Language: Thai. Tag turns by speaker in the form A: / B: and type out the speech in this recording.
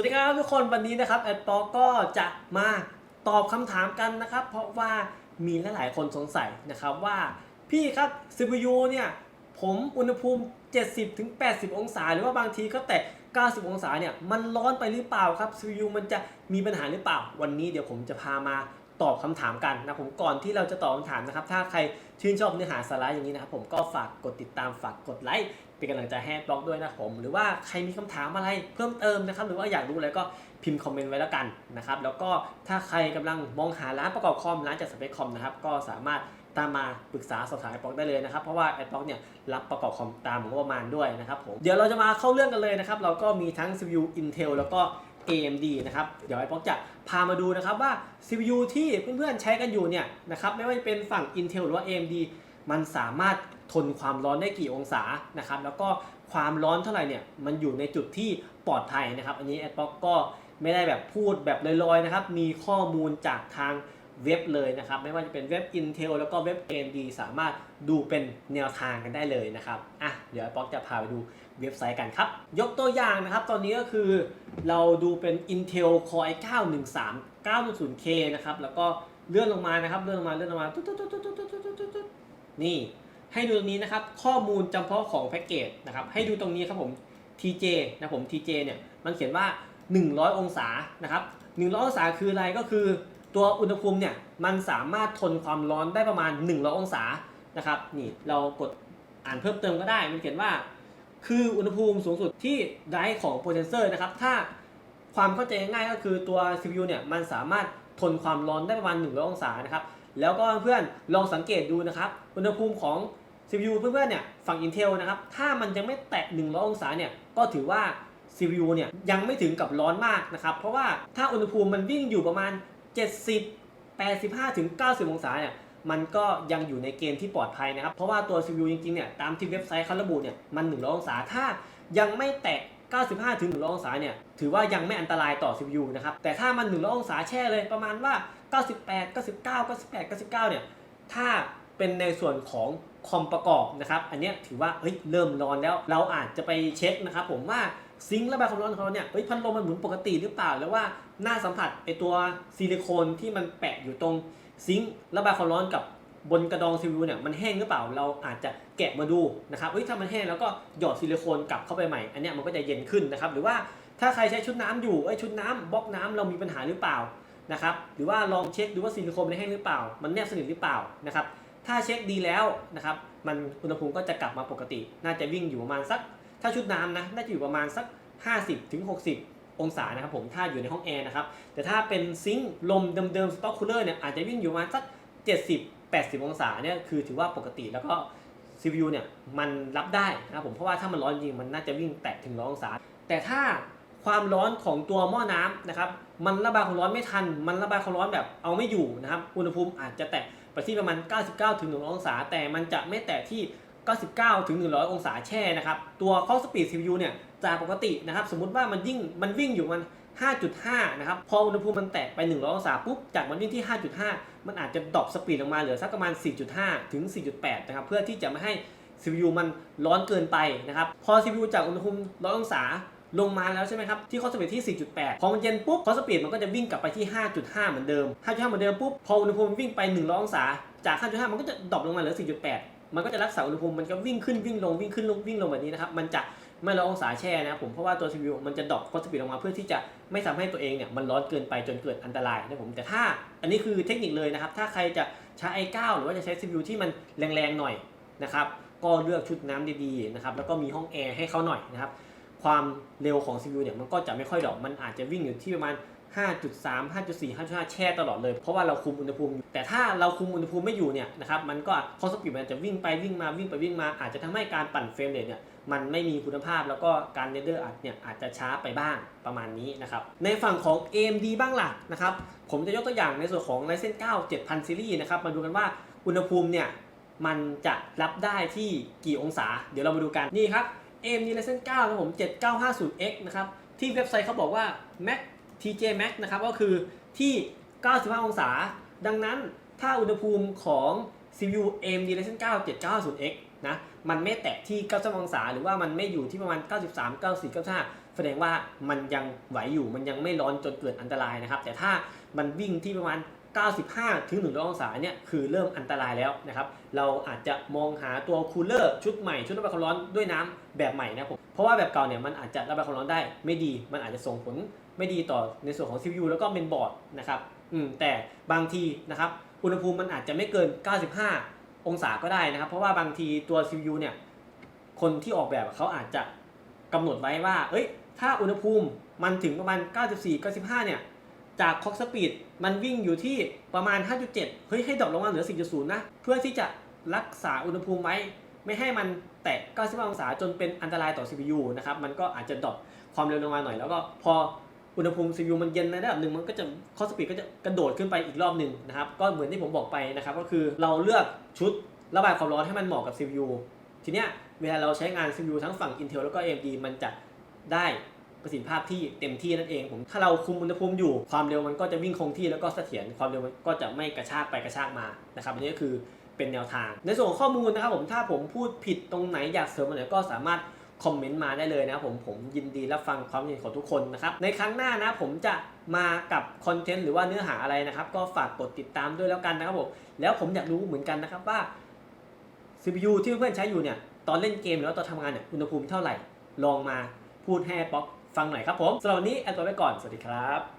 A: วัสดีครับทุกคนวันนี้นะครับแอดปอก็จะมาตอบคำถามกันนะครับ เพราะว่ามีหลายๆคนสงสัยนะครับว่าพี่ครับ CPU เนี่ยผมอุณหภูมิ 70ถึง80 องศา หรือว่าบางทีก็แตะ90 องศาเนี่ยมันร้อนไปหรือเปล่าครับ CPU มันจะมีปัญหาหรือเปล่า วันนี้เดี๋ยวผมจะพามาตอบคำถามกันนะผมก่อนที่เราจะตอบคำถามนะครับ ถ้าใคร ชื่นชอบเนื้อหาสาระอย่างนี้นะครับผมก็ฝากกดติดตามฝากกดไลค์เป็นกำลังใจให้บล็อกด้วยนะผมหรือว่าใครมีคำถามอะไรเพิ่มเติมนะครับหรือว่าอยากรู้อะไรก็พิมพ์คอมเมนต์ไว้แล้วกันนะครับแล้วก็ถ้าใครกำลังมองหาร้านประกอบคอมร้านจัดสเปคคอมนะครับก็สามารถตามมาปรึกษาสอบถามไอ้บล็อกได้เลยนะครับ เพราะว่าไอ้บล็อกเนี่ยรับประกอบคอมตามงบประมาณด้วยนะครับผมเดี๋ยวเราจะมาเข้าเรื่องกันเลยนะครับเราก็มีทั้ง CPU Intel แล้วก็ AMD นะครับ เดี๋ยวไอ้ป๊อกจะพามาดูนะครับว่า CPU ที่เพื่อนๆใช้กันอยู่เนี่ยนะครับไม่ว่าจะเป็นฝั่ง Intel หรือว่า AMD มันสามารถทนความร้อนได้กี่องศานะครับแล้วก็ความร้อนเท่าไหร่เนี่ยมันอยู่ในจุดที่ปลอดภัยนะครับ อันนี้แอดป๊อกก็ไม่ได้แบบพูดแบบลอยๆนะครับ มีข้อมูลจากทาง เว็บเลยนะครับ ไม่ว่าจะเป็นเว็บ Intel แล้วก็เว็บ AMD สามารถดูเป็นแนวทางกันได้เลยนะครับอะเดี๋ยวป๊อกจะพาไปดูเว็บไซต์กันครับ ยกตัวอย่างนะครับ ตอนนี้ก็คือเราดูเป็น Intel Core i9 13 900K นะครับ แล้วก็เลื่อนลงมานะครับ เลื่อนลงมา เลื่อนลงมาตนี่ ให้ดูตรงนี้นะครับ ข้อมูลจำเพาะของแพ็กเกจนะครับ ให้ดูตรงนี้ครับผม TJ นะผม TJ เนี่ย มันเขียนว่า 100 องศา นะครับ 100 องศาคืออะไรก็คือ ตัวอุณหภูมิเนี่ยมันสามารถทนความร้อนได้ประมาณ100องศานะครับนี่เรากดอ่านเพิ่มเติมก็ได้มันเขียนว่า คืออุณหภูมิสูงสุดที่ไดรฟ์ของโปรเซสเซอร์นะครับถ้าความเข้าใจง่ายก็คือตัว CPU เนี่ยมันสามารถทนความร้อนได้ประมาณ100องศานะครับแล้วก็เพื่อนลองสังเกตดูนะครับอุณหภูมิของ CPU เพื่อนๆเนี่ยฝั่ง Intel นะครับถ้ามันยังไม่แตะ100องศาเนี่ยก็ถือว่า CPU เนี่ยยังไม่ถึงกับร้อนมากนะครับเพราะว่าถ้าอุณหภูมิมันวิ่งอยู่ประมาณ 70 85ถึง90 องศาเนี่ยมันก็ยังอยู่ในเกณฑ์ที่ปลอดภัยนะครับ เพราะว่าตัว CPU จริงๆเนี่ยตามที่เว็บไซต์เขาระบุเนี่ยมัน100องศาถ้ายังไม่แตะ95ถึง100องศาเนี่ยถือว่ายังไม่อันตรายต่อ CPU นะครับ แต่ถ้ามัน100องศาแช่เลยประมาณว่า 98 99 98 99เนี่ยถ้า เป็นในส่วนของคอมประกอบนะครับ อันนี้ถือว่าเฮ้ยเริ่มร้อนแล้ว เราอาจจะไปเช็คนะครับผมว่าซิงค์ระบายความร้อนของเราเนี่ยเฮ้ยพัดลมมันหมุนปกติหรือเปล่า แล้วว่าหน้าสัมผัสไอตัวซิลิโคนที่มันแปะอยู่ตรงซิงค์ระบายความร้อนกับบนกระดองซีวิวเนี่ยมันแห้งหรือเปล่าเราอาจจะแกะมาดูนะครับเฮ้ยถ้ามันแห้งแล้วก็หยอดซิลิโคนกลับเข้าไปใหม่ อันนี้มันก็จะเย็นขึ้นนะครับหรือว่าถ้าใครใช้ชุดน้ำอยู่เอ้ยชุดน้ำบล็อกน้ำเรามีปัญหาหรือเปล่านะครับหรือว่าลองเช็คดูว่าซิลิโคนมันแห้งหรือเปล่า มันแนบสนิทหรือเปล่านะครับ ถ้าเช็คดีแล้วนะครับ มันอุณหภูมิก็จะกลับมาปกติ น่าจะวิ่งอยู่ประมาณสัก ถ้าชุดน้ำนะ น่าจะอยู่ประมาณสัก 50ถึง60องศานะครับผม ถ้าอยู่ในห้องแอร์นะครับ แต่ถ้าเป็นซิงค์ลมเดิมๆสต็อกคูลเลอร์เนี่ยอาจจะวิ่งอยู่ประมาณสัก 70 80 องศาเนี่ยคือถือว่าปกติแล้วก็ CPU เนี่ยมันรับได้นะครับผม เพราะว่าถ้ามันร้อนจริงมันน่าจะวิ่งแตะถึงร้อยองศา แต่ถ้าความร้อนของตัวหม้อน้ำนะครับ มันระบายความร้อนไม่ทัน มันระบายความร้อนแบบเอาไม่อยู่นะครับ อุณหภูมิอาจจะแตะ ไปที่ประมาณ 99ถึง100 องศา แต่มันจะไม่แตะที่ 99ถึง100 องศาแช่นะครับ ตัวข้อสปีด CPU เนี่ยจากปกตินะครับ สมมุติว่ามันยิ่งมันวิ่งอยู่มัน 5.5 นะครับ พออุณหภูมิมันแตะไป 100 องศาปุ๊บ จากมันวิ่งที่ 5.5 มันอาจจะดรอปสปีดลงมาเหลือสักประมาณ 4.5 ถึง 4.8 นะครับ เพื่อที่จะไม่ให้ CPU มันร้อนเกินไปนะครับ พอ CPU จากอุณหภูมิ 100 องศา ลงมาแล้วใช่ไหมครับ ที่คอสปีดที่ 4.8 พอมันเย็นปุ๊บคอสปีดมันก็จะวิ่งกลับไปที่ 5.5 เหมือนเดิม 5.5 เหมือนเดิมปุ๊บ พออุณหภูมิวิ่งไป100องศา จาก 5.5 มันก็จะดรอปลงมาเหลือ 4.8 มันก็จะรักษาอุณหภูมิมันก็วิ่งขึ้นวิ่งลงวิ่งขึ้นลงวิ่งลงแบบนี้นะครับ มันจะไม่ร้อนองศาแช่นะผมเพราะว่าตัว CPU มันจะดรอปคอสปีดลงมาเพื่อที่จะไม่ทำให้ตัวเองเนี่ยมันร้อนเกินไปจนเกิดอันตรายนะผมแต่ถ้าอันนี้คือเทคนิคเลยนะครับถ้าใครจะใช้ i9 หรือว่าจะใช้ CPU ที่มันแรงๆหน่อยนะครับก็เลือกชุดน้ำดีๆนะครับแล้วก็มีห้องแอร์ให้เขาหน่อยนะครับ ความเร็วของ CPU เนี่ยมันก็จะไม่ค่อยดอปมันอาจจะวิ่งอยู่ที่ประมาณ 5.3 5.4 5.5 แช่ตลอดเลย เพราะว่าเราคุมอุณหภูมิอยู่แต่ถ้าเราคุมอุณหภูมิไม่อยู่เนี่ยนะครับมันก็คอสปีดมันจะวิ่งไปวิ่งมาวิ่งไปวิ่งมา อาจจะทำให้การปั่นเฟรมเรทเนี่ยมันไม่มีคุณภาพแล้วก็การเรนเดอร์อาจเนี่ยอาจจะช้าไปบ้างประมาณนี้นะครับในฝั่งของ AMD บ้างล่ะนะครับผมจะยกตัวอย่างในส่วนของ Ryzen 9 7000ซีรีส์นะครับมาดูกันว่าอุณหภูมิเนี่ยมันจะรับได้ที่กี่องศา เดี๋ยวเรามาดูกันนี่ครับ AMD Ryzen 9นะครับผม 7950X นะครับ ที่เว็บไซต์เขาบอกว่า Max TJ Max นะครับ ก็คือที่ 95 องศา ดังนั้นถ้าอุณหภูมิของ CPU AMD Ryzen 9 7950X นะ มันไม่แตะที่93องศา หรือว่ามันไม่อยู่ที่ประมาณ 93 94 95 แสดงว่ามันยังไหวอยู่ มันยังไม่ร้อนจนเกิดอันตรายนะครับ แต่ถ้ามันวิ่งที่ประมาณ 95 ถึง100องศาเนี่ยคือเริ่มอันตรายแล้วนะครับ เราอาจจะมองหาตัวคูลเลอร์ชุดใหม่ ชุดระบายความร้อนด้วยน้ำแบบใหม่นะครับผมเพราะว่าแบบเก่าเนี่ยมันอาจจะระบายความร้อนได้ไม่ดี มันอาจจะส่งผลไม่ดีต่อในส่วนของ CPU แล้วก็เมนบอร์ดนะครับอืมแต่บางทีนะครับอุณหภูมิมันอาจจะไม่เกิน 95 องศาก็ได้นะครับ เพราะว่าบางทีตัว CPU เนี่ยคนที่ออกแบบเขาอาจจะกำหนดไว้ว่า เอ้ย ถ้าอุณหภูมิมันถึงประมาณ 94 95 เนี่ย จากคอกสปีดมันวิ่งอยู่ที่ประมาณ 5.7 เฮ้ยให้ดรอปลงมาเหลือ4.0นะ เพื่อที่จะรักษาอุณหภูมิไว้ ไม่ให้มันแตะ95องศาจนเป็นอันตรายต่อ CPU นะครับ มันก็อาจจะดรอปความเร็วลงมาหน่อย แล้วก็พออุณหภูมิ CPU มันเย็นในระดับหนึ่งมันก็จะคอสปีดก็จะกระโดดขึ้นไปอีกรอบหนึ่งนะครับ ก็เหมือนที่ผมบอกไปนะครับ ก็คือเราเลือกชุดระบายความร้อนให้มันเหมาะกับ CPU ทีเนี้ยเวลาเราใช้งาน CPU ทั้งฝั่ง Intel แล้วก็ AMD มันจะได้ ประสิทธิภาพที่เต็มที่นั่นเองผมถ้าเราคุมอุณหภูมิอยู่ความเร็วมันก็จะวิ่งคงที่แล้วก็เสถียรความเร็วมันก็จะไม่กระชากไปกระชากมานะครับอันนี้ก็คือเป็นแนวทาง ในส่วนของข้อมูลนะครับผมถ้าผมพูดผิดตรงไหนอยากเสริมอะไรก็สามารถคอมเมนต์มาได้เลยนะครับผมผมยินดีรับฟังความเห็นของทุกคนนะครับในครั้งหน้านะผมจะมากับคอนเทนต์หรือว่าเนื้อหาอะไรนะครับ ก็ฝากกดติดตามด้วยแล้วกันนะครับผมแล้วผมอยากรู้เหมือนกันนะครับว่า CPU ที่เพื่อนใช้อยู่เนี่ยตอนเล่นเกมหรือว่าตอนทำงานเนี่ยอุณหภูมิเท่าไหร่ลองมาพูดให้ป๊อก ฟังหน่อยครับผมสำหรับวันนี้แอนตัวไปก่อน สวัสดีครับ